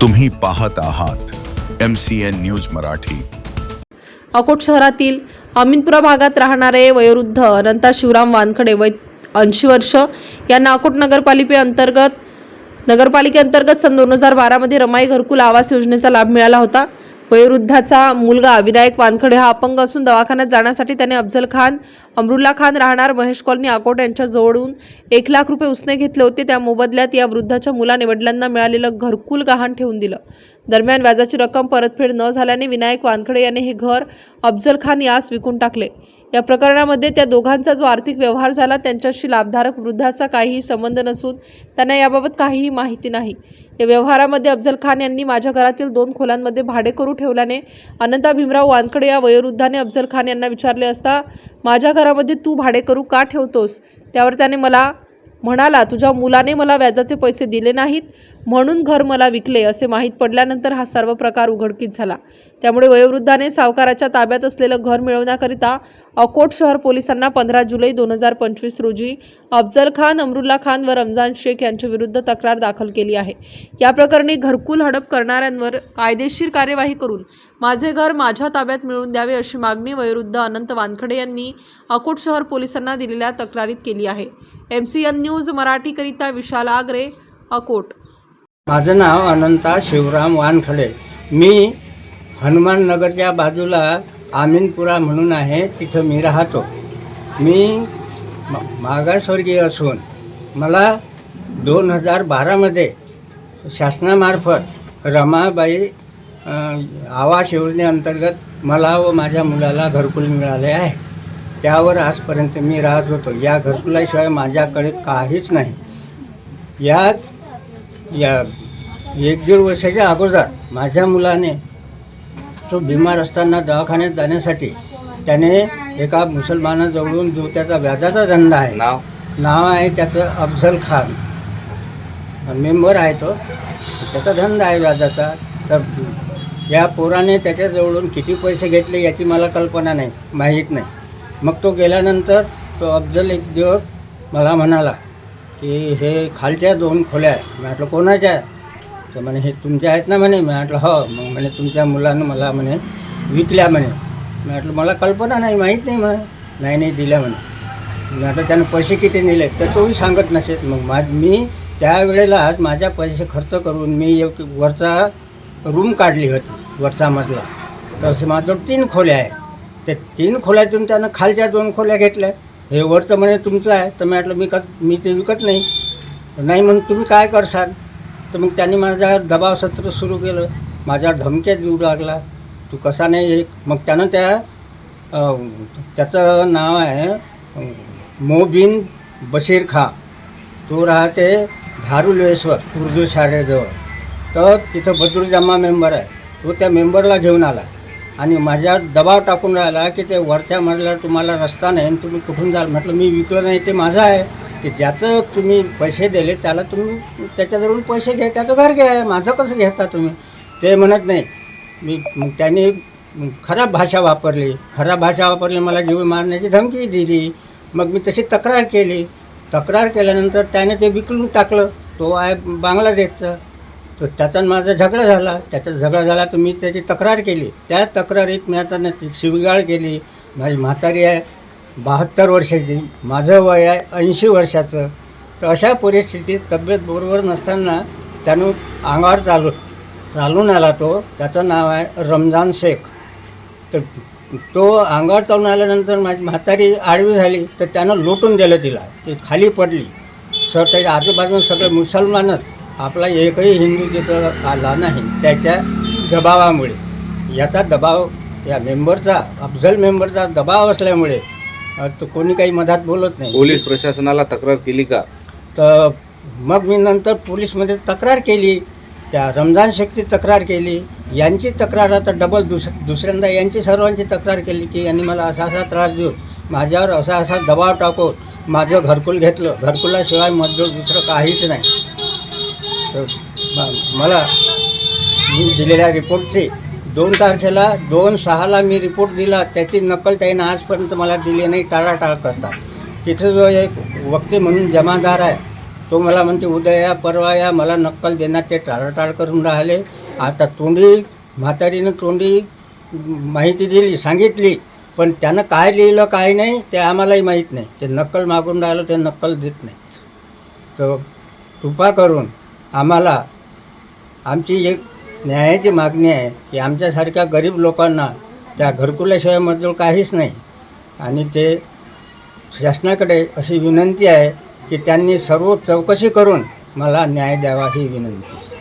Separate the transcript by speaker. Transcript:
Speaker 1: तुम्ही पाहत आहात M C N news Marathi.
Speaker 2: Akot शहरातील अमीनपुरा भागात राहणारे वयोवृद्ध अनंता शिवराम वानखडे वय ऐंशी वर्ष यांना अकोट नगरपालिकेअंतर्गत नगरपालिकेअंतर्गत सन दोन हजार बारामध्ये रमाई घरकुल आवास योजनेचा लाभ मिळाला होता. वयोवृद्धाचा मुलगा विनायक वानखडे हा अपंग असून दवाखान्यात जाण्यासाठी त्याने अफजल खान अमरुल्ला खान राहणार महेश कॉलनी अकोट यांच्या जवळून एक लाख रुपये उसने घेतले होते. त्या मोबदल्यात या वृद्धाच्या मुलाने वडिलांना मिळालेलं घरकुल गहाण ठेवून दिलं. दरम्यान व्याजाची रक्कम परतफेड न झाल्याने विनायक वानखडे याने हे घर अफजल खान यास विकून टाकले. या प्रकरणामध्ये त्या दोघांचा जो आर्थिक व्यवहार झाला त्यांच्याशी लाभधारक वृद्धाचा काहीही संबंध नसून त्यांना याबाबत काहीही माहिती नाही. या व्यवहारामध्ये अफजल खान यांनी माझ्या घरातील दोन खोल्यांमध्ये भाडे करू ठेवल्याने अनंता भीमराव वानखडे या वयोवृद्धाने अफजल खान यांना विचारले असता माझ्या घरामध्ये तू भाडे करू का ठेवतोस? त्यावर त्याने मला म्हणाला तुझ्या मुलाने मला व्याजाचे पैसे दिले नाहीत. म्हणून घर मला विकले असे माहीत पडल्यानंतर हा सर्व प्रकार उघडकीस झाला. त्यामुळे वयोवृद्धाने सावकाराच्या ताब्यात असलेलं घर मिळवण्याकरिता अकोट शहर पोलिसांना पंधरा जुलै दोन हजार पंचवीस रोजी अफजल खान अमरुल्ला खान व रमजान शेख यांच्या विरुद्ध तक्रार दाखल केली आहे. या प्रकरणी घरकुल हडप करणाऱ्यांवर कायदेशीर कार्यवाही करून माझे घर माझ्या ताब्यात मिळवून द्यावे अशी मागणी वयोवृद्ध अनंत वानखडे यांनी अकोट शहर पोलिसांना दिलेल्या तक्रारीत केली आहे. एम सी एन न्यूज मराठीकरिता विशाल आगरे अकोट.
Speaker 3: माझं नाव अनंता शिवराम वानखडे. मी हनुमाननगरच्या बाजूला आमीनपुरा म्हणून आहे तिथं मी राहतो. मी मागासवर्गीय असून मला दोन हजार बारामध्ये शासनामार्फत रमाबाई आवास योजनेअंतर्गत मला व माझ्या मुलाला घरकुल मिळाले आहे. त्यावर आजपर्यंत मी राहत होतो. या घरकुलाशिवाय माझ्याकडे काहीच नाही. या या एक दीड वर्षाच्या अगोदर माझ्या मुलाने तो बिमार असताना दवाखान्यात जाण्यासाठी त्याने एका मुसलमानाजवळून जो त्याचा व्याजाचा धंदा आहे
Speaker 4: नाव?
Speaker 3: नाव आहे त्याचं अफजल खान. मेंबर आहे तो. त्याचा धंदा आहे व्याजाचा. तर या पोराने त्याच्याजवळून किती पैसे घेतले याची मला कल्पना नाही माहीत नाही. मग तो गेल्यानंतर तो अफजल एक दिवस मला म्हणाला की हे खालच्या दोन खोल्या आहे मी म्हटलं कोणाच्या आहे तर म्हणे हे तुमच्या आहेत ना म्हणे. मी म्हटलं हो. मग म्हणे तुमच्या मुलानं मला म्हणे विकल्या म्हणे. मी म्हटलं मला कल्पना नाही माहीत नाही म्हणे. नाही नाही दिल्या म्हणे. मी म्हटलं त्यानं पैसे किती नेले तर तोही सांगत नसेल. मग मा मी त्यावेळेलाच माझ्या पैसे खर्च करून मी एक वरचा रूम काढली होती वरचा तसं माझं तीन खोल्या आहे त्या तीन खोल्यातून त्यानं खालच्या दोन खोल्या घेतल्या. हे वरचं म्हणे तुमचं आहे. तर मी म्हटलं मी क मी ते विकत नाही. नाही म्हणून तुम्ही काय करसाल? तर मग त्यांनी माझ्यावर दबाव सत्र सुरू केलं. माझ्यावर धमक्या देऊ लागला. तू कसा नाही हे? मग त्यानं त्या त्याचं नाव आहे मोबिन बशीर खा तो राहते धारुलेश्वर उर्दू शाळेजवळ. तर तिथं बदरुल मेंबर आहे. तो त्या मेंबरला घेऊन आला. आणि माझ्यावर दबाव टाकून राहिला की ते वरच्या मजल्यावर तुम्हाला रस्ता नाही आणि तुम्ही कुठून जाल? म्हटलं मी विकलं नाही ते माझं आहे. की ज्याचं तुम्ही पैसे दिले त्याला तुम्ही त्याच्याजवळून पैसे घ्या त्याचं घर घ्या माझं कसं घेता तुम्ही? ते म्हणत नाही. मी त्याने त्यांनी खराब भाषा वापरली. खराब भाषा वापरली मला जीव मारण्याची धमकी दिली. मग मी तशी तक्रार केली. तक्रार केल्यानंतर त्याने ते विकून टाकलं. तो आहे बांगलादेशचा. तर त्याचा माझा झगडा झाला. त्याचा झगडा झाला तर मी त्याची तक्रार केली. त्या तक्रारीत मी आता शिवगाळ ती केली. माझी म्हातारी आहे बहात्तर वर्षाची. माझं वय आहे ऐंशी वर्षाचं. तर अशा परिस्थितीत तब्येत बरोबर नसताना त्यानं अंगावर चालू चालून आला तो. त्याचं नाव आहे रमजान शेख. तर तो अंगावर चालून आल्यानंतर माझी म्हातारी आडवी झाली. तर त्यानं लुटून दिलं तिला. ती खाली पडली. सर त्याच्या आजूबाजूला सगळे मुसलमानच. आपला एकही हिंदू तिथं आला नाही त्याच्या दबावामुळे. याचा दबाव या मेंबरचा अफजल मेंबरचा दबाव असल्यामुळे तो कोणी काही मधात बोलत नाही.
Speaker 4: पोलीस प्रशासनाला तक्रार केली का?
Speaker 3: तर मग मी नंतर पोलीसमध्ये तक्रार केली. त्या रमजान शेखची तक्रार केली. यांची तक्रार आता डबल दुस दुसऱ्यांदा यांची सर्वांची तक्रार केली की यांनी मला असा असा त्रास देऊन माझ्यावर असा असा दबाव टाकून माझं घरकुल घेतलं. घरकुलाशिवाय मजदूर दुसरं काहीच नाही. मला मी दिलेल्या रिपोर्टची दोन तारखेला दोन सहाला मी रिपोर्ट दिला त्याची नकल त्याने आजपर्यंत मला दिली नाही टाळाटाळ करतात. तिथं जो एक वक्ते म्हणून जमादार आहे तो मला म्हणते उद्या या परवा या मला नक्कल देण्यात ते टाळाटाळ करून राहिले. आता तोंडी म्हातारीनं तोंडी माहिती दिली सांगितली पण त्यानं काय लिहिलं काय नाही ते आम्हालाही माहीत नाही. ते नक्कल मागून राहिलं ते नक्कल देत नाही तर कृपा करून आम्हाला आमची एक न्यायाची मागणी आहे की आमच्यासारख्या गरीब लोकांना त्या घरकुल्याशिवाय मजूर काहीच नाही. आणि ते शासनाकडे अशी विनंती आहे की त्यांनी सर्व चौकशी करून मला न्याय द्यावा ही विनंती.